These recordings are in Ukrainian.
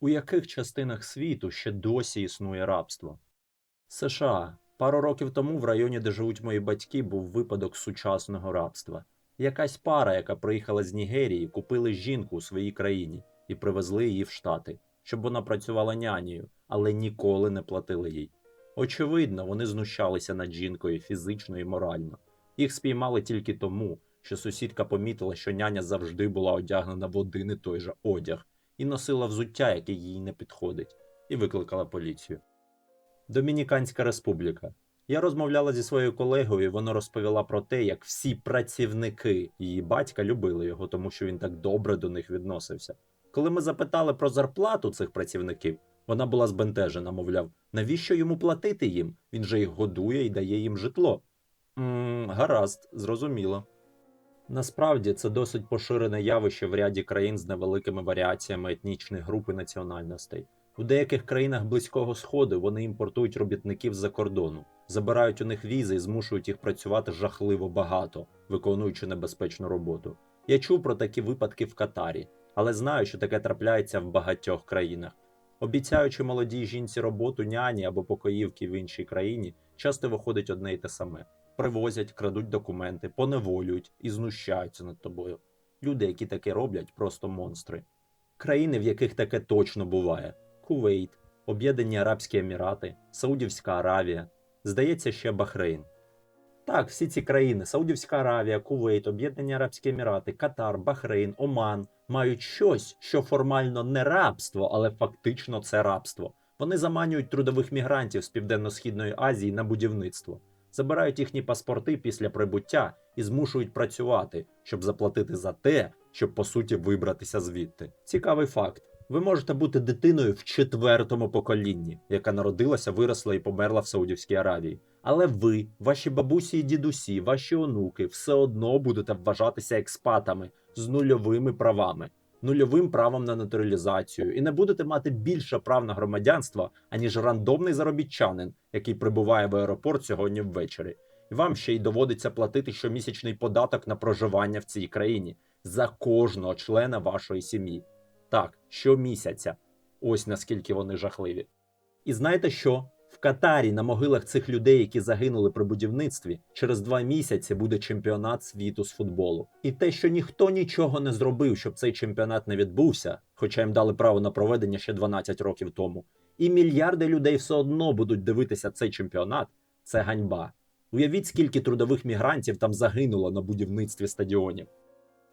У яких частинах світу ще досі існує рабство? США. Пару років тому в районі, де живуть мої батьки, був випадок сучасного рабства. Якась пара, яка приїхала з Нігерії, купили жінку у своїй країні і привезли її в Штати, щоб вона працювала нянею, але ніколи не платили їй. Очевидно, вони знущалися над жінкою фізично і морально. Їх спіймали тільки тому, що сусідка помітила, що няня завжди була одягнена в один і той же одяг і носила взуття, яке їй не підходить, і викликала поліцію. Домініканська республіка. Я розмовляла зі своєю колегою, і вона розповіла про те, як всі працівники її батька любили його, тому що він так добре до них відносився. Коли ми запитали про зарплату цих працівників, вона була збентежена, мовляв, навіщо йому платити їм? Він же їх годує і дає їм житло. м гаразд, зрозуміло. Насправді це досить поширене явище в ряді країн з невеликими варіаціями етнічних груп і національностей. У деяких країнах Близького Сходу вони імпортують робітників з-за кордону, забирають у них візи і змушують їх працювати жахливо багато, виконуючи небезпечну роботу. Я чув про такі випадки в Катарі, але знаю, що таке трапляється в багатьох країнах. Обіцяючи молодій жінці роботу няні або покоївки в іншій країні, часто виходить одне й те саме: привозять, крадуть документи, поневолюють і знущаються над тобою. Люди, які таке роблять, просто монстри. Країни, в яких таке точно буває: Кувейт, Об'єднані Арабські Емірати, Саудівська Аравія, здається, ще Бахрейн. Так, всі ці країни: Саудівська Аравія, Кувейт, Об'єднані Арабські Емірати, Катар, Бахрейн, Оман мають щось, що формально не рабство, але фактично це рабство. Вони заманюють трудових мігрантів з Південно-Східної Азії на будівництво, забирають їхні паспорти після прибуття і змушують працювати, щоб заплатити за те, щоб по суті вибратися звідти. Цікавий факт. Ви можете бути дитиною в четвертому поколінні, яка народилася, виросла і померла в Саудівській Аравії. Але ви, ваші бабусі і дідусі, ваші онуки все одно будете вважатися експатами з нульовими правами, нульовим правом на натуралізацію, і не будете мати більше прав на громадянство, аніж рандомний заробітчанин, який прибуває в аеропорт сьогодні ввечері. І вам ще й доводиться платити щомісячний податок на проживання в цій країні за кожного члена вашої сім'ї. Так, щомісяця. Ось наскільки вони жахливі. І знаєте що? Катарі на могилах цих людей, які загинули при будівництві, через два місяці буде чемпіонат світу з футболу. І те, що ніхто нічого не зробив, щоб цей чемпіонат не відбувся, хоча їм дали право на проведення ще 12 років тому, і мільярди людей все одно будуть дивитися цей чемпіонат, це ганьба. Уявіть, скільки трудових мігрантів там загинуло на будівництві стадіонів.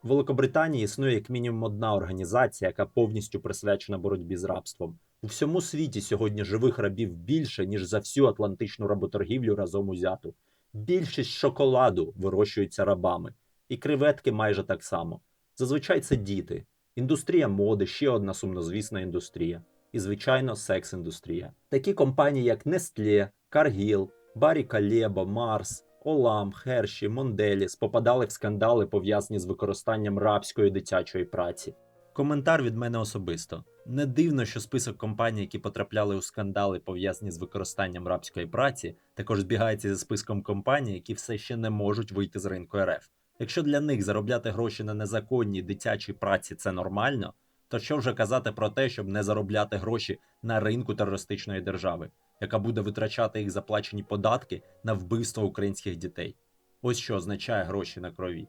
В Великобританії існує як мінімум одна організація, яка повністю присвячена боротьбі з рабством. У всьому світі сьогодні живих рабів більше, ніж за всю атлантичну работоргівлю разом узяту. Більшість шоколаду вирощується рабами, і креветки майже так само. Зазвичай це діти. Індустрія моди ще одна сумнозвісна індустрія. І, звичайно, секс-індустрія. Такі компанії, як Nestlé, Cargill, Барі Калєбо, Марс, Олам, Херші, Монделіс попадали в скандали, пов'язані з використанням рабської дитячої праці. Коментар від мене особисто. Не дивно, що список компаній, які потрапляли у скандали, пов'язані з використанням рабської праці, також збігається зі списком компаній, які все ще не можуть вийти з ринку РФ. Якщо для них заробляти гроші на незаконній дитячій праці це нормально, то що вже казати про те, щоб не заробляти гроші на ринку терористичної держави, яка буде витрачати їх заплачені податки на вбивство українських дітей? Ось що означає гроші на крові.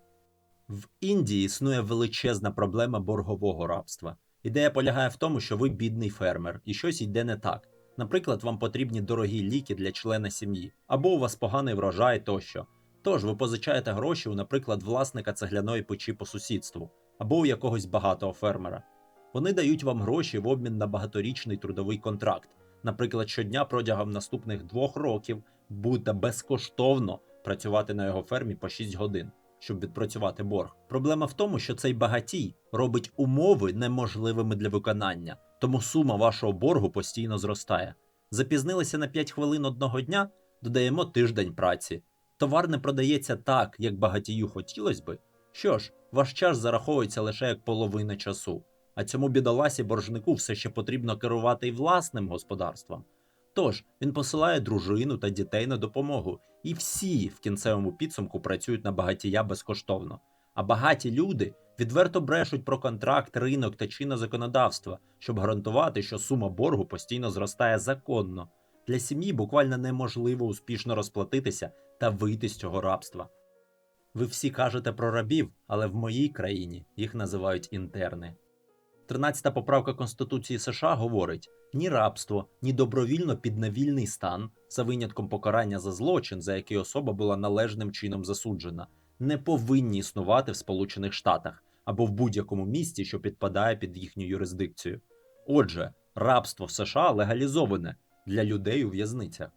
В Індії існує величезна проблема боргового рабства. Ідея полягає в тому, що ви бідний фермер, і щось йде не так. Наприклад, вам потрібні дорогі ліки для члена сім'ї, або у вас поганий врожай тощо. Тож ви позичаєте гроші у, наприклад, власника цегляної печі по сусідству, або у якогось багатого фермера. Вони дають вам гроші в обмін на багаторічний трудовий контракт. Наприклад, щодня протягом наступних двох років будете безкоштовно працювати на його фермі по 6 годин щоб відпрацювати борг. Проблема в тому, що цей багатій робить умови неможливими для виконання, тому сума вашого боргу постійно зростає. Запізнилися на 5 хвилин одного дня, додаємо тиждень праці. Товар не продається так, як багатію хотілося би. Що ж, ваш час зараховується лише як половина часу, а цьому бідоласі боржнику все ще потрібно керувати й власним господарством. Тож він посилає дружину та дітей на допомогу, і всі в кінцевому підсумку працюють на багатія безкоштовно. А багаті люди Відверто брешуть про контракт, ринок та чинне законодавство, щоб гарантувати, що сума боргу постійно зростає законно. Для сім'ї буквально неможливо успішно розплатитися та вийти з цього рабства. Ви всі кажете про рабів, але в моїй країні їх називають інтерни. 13 поправка Конституції США говорить: ні рабство, ні добровільно підневільний стан, за винятком покарання за злочин, за який особа була належним чином засуджена, не повинні існувати в Сполучених Штатах або в будь-якому місті, що підпадає під їхню юрисдикцію. Отже, рабство в США легалізоване для людей у в'язницях.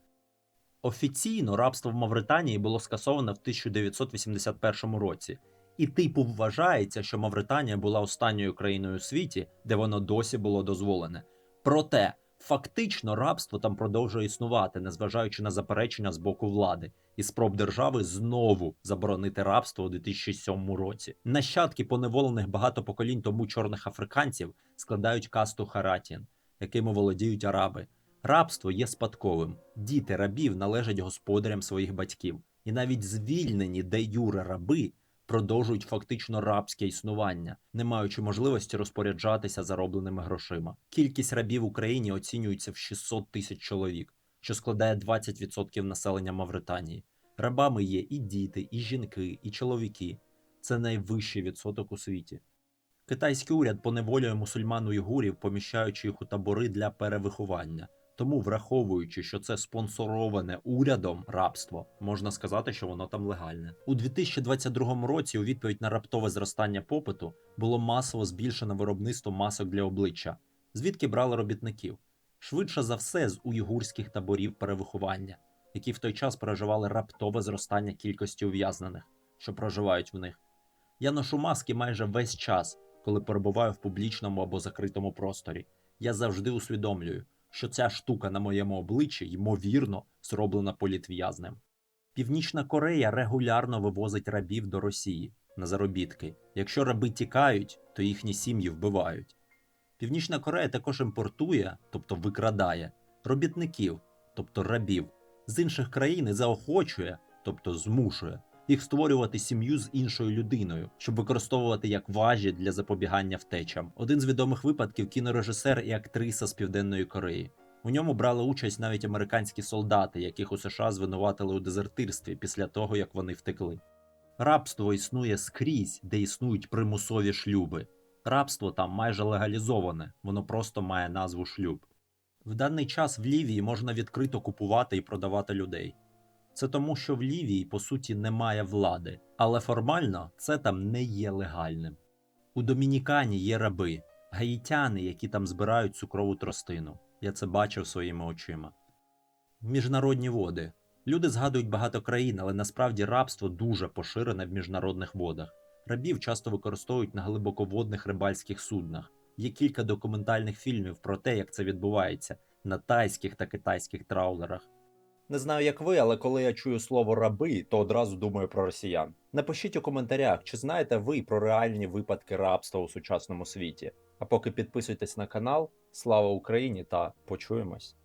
Офіційно рабство в Мавританії було скасоване в 1981 році, і типу вважається, що Мавританія була останньою країною у світі, де воно досі було дозволене. Проте фактично рабство там продовжує існувати, незважаючи на заперечення з боку влади і спроб держави знову заборонити рабство у 2007 році. Нащадки поневолених багато поколінь тому чорних африканців складають касту харатін, якими володіють араби. Рабство є спадковим. Діти рабів належать господарям своїх батьків, і навіть звільнені де юре раби продовжують фактично рабське існування, не маючи можливості розпоряджатися заробленими грошима. Кількість рабів в Україні оцінюється в 600 тисяч чоловік, що складає 20% населення Мавританії. Рабами є і діти, і жінки, і чоловіки. Це найвищий відсоток у світі. Китайський уряд поневолює мусульман уйгурів, поміщаючи їх у табори для перевиховання. Тому, враховуючи, що це спонсороване урядом рабство, можна сказати, що воно там легальне. У 2022 році, у відповідь на раптове зростання попиту, було масово збільшено виробництво масок для обличчя, звідки брали робітників. Швидше за все, з уйгурських таборів перевиховання, які в той час переживали раптове зростання кількості ув'язнених, що проживають в них. Я ношу маски майже весь час, коли перебуваю в публічному або закритому просторі. Я завжди усвідомлюю, що ця штука на моєму обличчі, ймовірно, зроблена політв'язнем. Північна Корея регулярно вивозить рабів до Росії на заробітки. Якщо раби тікають, то їхні сім'ї вбивають. Північна Корея також імпортує, тобто викрадає, робітників, тобто рабів, з інших країн і заохочує, тобто змушує їх створювати сім'ю з іншою людиною, щоб використовувати як важі для запобігання втечам. Один з відомих випадків кінорежисер і актриса з Південної Кореї. У ньому брали участь навіть американські солдати, яких у США звинуватили у дезертирстві після того, як вони втекли. Рабство існує скрізь, де існують примусові шлюби. Рабство там майже легалізоване, воно просто має назву шлюб. В даний час в Лівії можна відкрито купувати і продавати людей. Це тому, що в Лівії, по суті, немає влади, але формально це там не є легальним. У Домінікані є раби, гаїтяни, які там збирають цукрову тростину. Я це бачив своїми очима. Міжнародні води. Люди згадують багато країн, але насправді рабство дуже поширене в міжнародних водах. Рабів часто використовують на глибоководних рибальських суднах. Є кілька документальних фільмів про те, як це відбувається на тайських та китайських траулерах. Не знаю, як ви, але коли я чую слово раби, то одразу думаю про росіян. Напишіть у коментарях, чи знаєте ви про реальні випадки рабства у сучасному світі. А поки підписуйтесь на канал, слава Україні та почуємось!